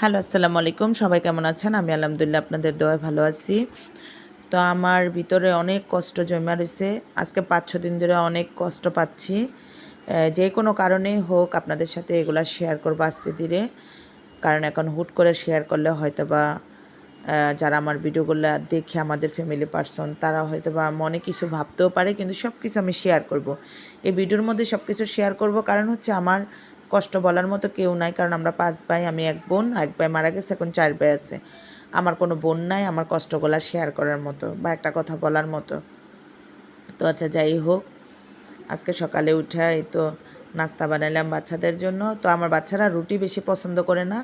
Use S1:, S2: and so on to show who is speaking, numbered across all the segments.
S1: Hello, আসসালামু আলাইকুম। সবাই কেমন আছেন? আমি আলহামদুলিল্লাহ আপনাদের দোয়ায় ভালো আছি। তো আমার ভিতরে অনেক কষ্ট জমা রয়েছে। আজকে পাঁচ ছ দিন ধরে অনেক কষ্ট পাচ্ছি। যে কোনো কারণে হোক আপনাদের সাথে এগুলা শেয়ার করব আস্তে ধীরে। কারণ এখন হুট করে শেয়ার করলে হয়তো বা যারা আমার ভিডিওগুলো দেখে আমাদের ফ্যামিলি পার্সন তারা হয়তো বা মনে কিছু ভাবতেও পারে, কিন্তু সব কিছু আমি শেয়ার করব। এই ভিডিওর মধ্যে সব কিছু শেয়ার করব। কারণ হচ্ছে আমার কষ্ট বলার মতো কেউ নাই, কারণ আমরা পাঁচ ভাই, আমি এক বোন, এক ভাই মারা গেছে, এখন চার ভাই আছে। আমার কোনো বোন নাই, আমার কষ্টগুলা শেয়ার করার মতো বা একটা কথা বলার মতো। তো আচ্ছা যাই হোক, আজকে সকালে উঠে এই তো নাস্তা বানালাম বাচ্চাদের জন্য। তো আমার বাচ্চারা রুটি বেশি পছন্দ করে না,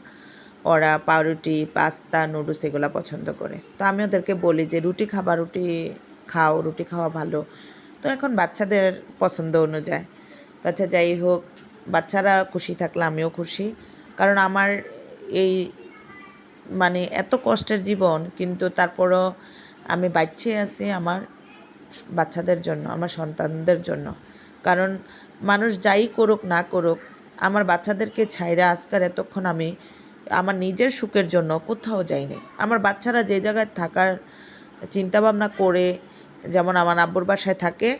S1: ওরা পাউরুটি, পাস্তা, নুডলস এগুলো পছন্দ করে। তো আমি ওদেরকে বলি যে, রুটি খাবা, রুটি খাও, রুটি খাওয়া ভালো। তো এখন বাচ্চাদের পছন্দ অনুযায়ী। তো আচ্ছা যাই হোক বাচ্চারা খুশি থাকলে আমিও খুশি। কারণ আমার এই মানে এত কষ্টের জীবন, কিন্তু তারপরও আমি বাচ্চে আছি আমার বাচ্চাদের জন্য, আমার সন্তানদের জন্য। কারণ মানুষ যাই করুক না করুক, আমার বাচ্চাদেরকে ছাইরা আজকার এতক্ষণ আমি আমার নিজের সুখের জন্য কোথাও যাইনি। আমার বাচ্চারা যে জায়গায় থাকার চিন্তাভাবনা করে, যেমন আমার আব্বুর বাসায় থাকে,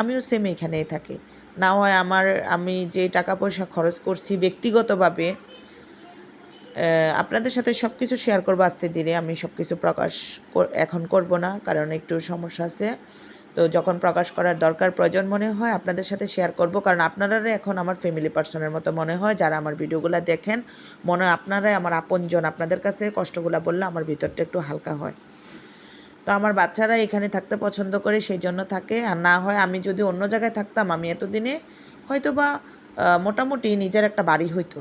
S1: আমিও সেম এখানেই থাকি। না হয় আমার, আমি যে টাকা পয়সা খরচ করছি ব্যক্তিগতভাবে আপনাদের সাথে সব কিছু শেয়ার করব আস্তে ধীরে আমি সব কিছু প্রকাশ এখন করব না, কারণ একটু সমস্যা আছে। তো যখন প্রকাশ করার দরকার প্রয়োজন মনে হয়, আপনাদের সাথে শেয়ার করব। কারণ আপনারা এখন আমার ফ্যামিলি পার্সনের মতো মনে হয়, যারা আমার ভিডিওগুলো দেখেন। মনে হয় আপনারাই আমার আপনজন। আপনাদের কাছে কষ্টগুলো বললে আমার ভিতরটা একটু হালকা হয়। তো আমার বাচ্চারা এখানে থাকতে পছন্দ করে সেই জন্য থাকে। আর না হয় আমি যদি অন্য জায়গায় থাকতাম, আমি এতদিনে হয়তো বা মোটামুটি নিজের একটা বাড়ি হইতো।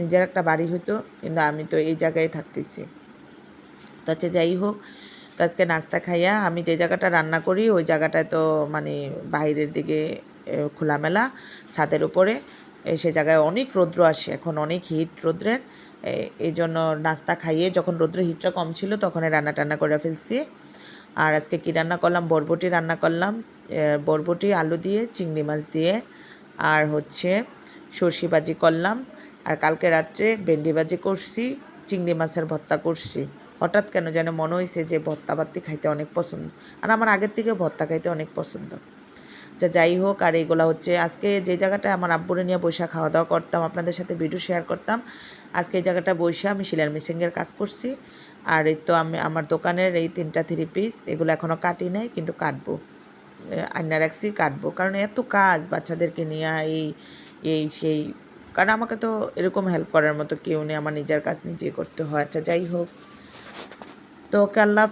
S1: নিজের একটা বাড়ি হইতো, কিন্তু আমি তো এই জায়গায় থাকতেছি। তো হচ্ছে যাই হোক, তো আজকে নাস্তা খাইয়া আমি যে জায়গাটা রান্না করি, ওই জায়গাটায় তো মানে বাইরের দিকে খোলামেলা, ছাদের উপরে সে জায়গায় অনেক রৌদ্র আসে। এখন অনেক হিট রৌদ্রের। এই জন্য নাস্তা খাইয়ে যখন রৌদ্রের হিটটা কম ছিল তখন রান্না টান্না করে ফেলছি। আর আজকে কী রান্না করলাম? বরবটি রান্না করলাম। বরবটি, আলু দিয়ে, চিংড়ি মাছ দিয়ে, আর হচ্ছে সর্ষে ভাজি করলাম। আর কালকে রাত্রে ভেন্ডি ভাজি করছি, চিংড়ি মাছের ভর্তা করছি। হঠাৎ কেন যেন মনে হয়েছে যে ভর্তা বাত্তি খাইতে অনেক পছন্দ। আর আমার আগের থেকে ভর্তা খাইতে অনেক পছন্দ। যা যাই হোক, আর এইগুলো হচ্ছে, আজকে যে জায়গাটা আমার আব্বুরে নিয়ে বৈশা খাওয়া দাওয়া করতাম, আপনাদের সাথে ভিডিও শেয়ার করতাম, আজকে এই জায়গাটা বৈশা আমি শিলার মেশিনের কাজ করছি, আর এই তো আমি, আমার দোকানের এই তিনটা থ্রি পিস এগুলো এখনও কাটি নাই, কিন্তু কাটবো আয়না রাখছি, কাটবো, কারণ এত কাজ বাচ্চাদেরকে নিয়ে, এই এই সেই, কারণ আমাকে তো এরকম হেল্প করার মতো কেউ নেই, আমার নিজের কাজ নিজেই করতে হয় আচ্ছা যাই হোক, তো ওকে আল্লাহ